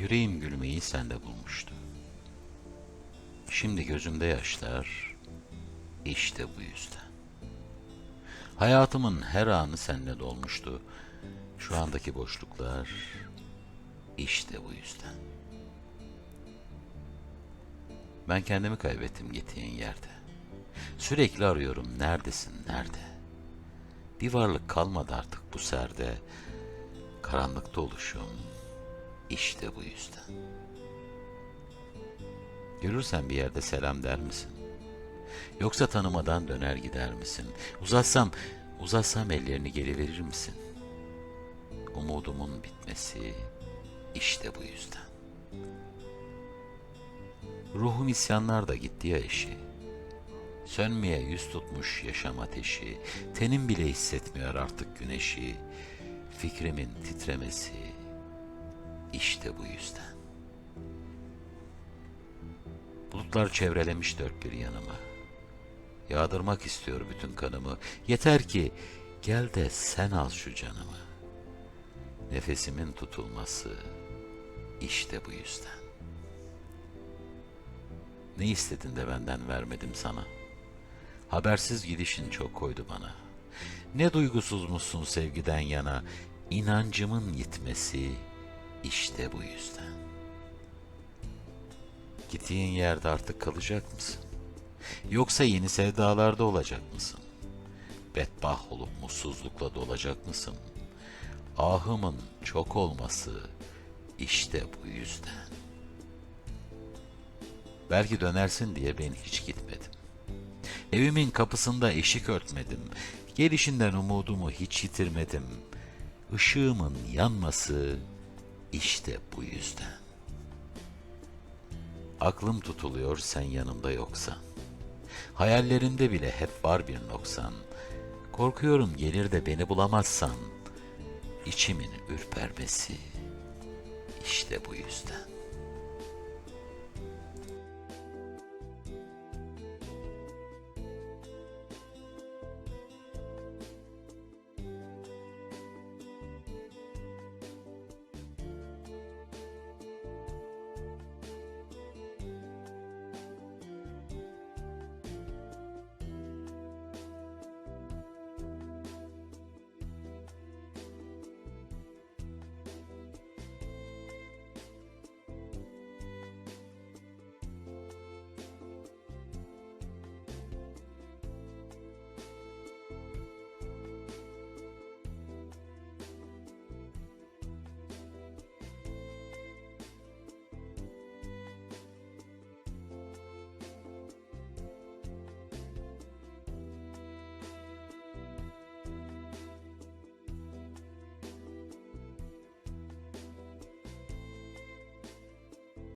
Yüreğim gülmeyi sende bulmuştu. Şimdi gözümde yaşlar, işte bu yüzden. Hayatımın her anı seninle dolmuştu. Şu andaki boşluklar, işte bu yüzden. Ben kendimi kaybettim gittiğin yerde. Sürekli arıyorum neredesin, nerede? Bir varlık kalmadı artık bu serde. Karanlıkta oluşum, işte bu yüzden. Görürsen bir yerde selam der misin? Yoksa tanımadan döner gider misin? Uzatsam, uzatsam ellerini geri verir misin? Umudumun bitmesi işte bu yüzden. Ruhum isyanlar da gitti ya eşi. Sönmeye yüz tutmuş yaşam ateşi, tenim bile hissetmiyor artık güneşi. Fikrimin titremesi işte bu yüzden. Bulutlar çevrelemiş dört bir yanımı. Yağdırmak istiyor bütün kanımı. Yeter ki gel de sen al şu canımı. Nefesimin tutulması işte bu yüzden. Ne istedin de benden vermedim sana. Habersiz gidişin çok koydu bana. Ne duygusuzmuşsun sevgiden yana. İnancımın gitmesi işte bu yüzden. Gittiğin yerde artık kalacak mısın? Yoksa yeni sevdalarda olacak mısın? Bedbah olup mutsuzlukla dolacak mısın? Ahımın çok olması işte bu yüzden. Belki dönersin diye ben hiç gitmedim. Evimin kapısında eşik örtmedim. Gelişinden umudumu hiç yitirmedim. Işığımın yanması işte bu yüzden. Aklım tutuluyor sen yanımda yoksan. Hayallerimde bile hep var bir noksan. Korkuyorum gelir de beni bulamazsan. İçimin ürpermesi işte bu yüzden.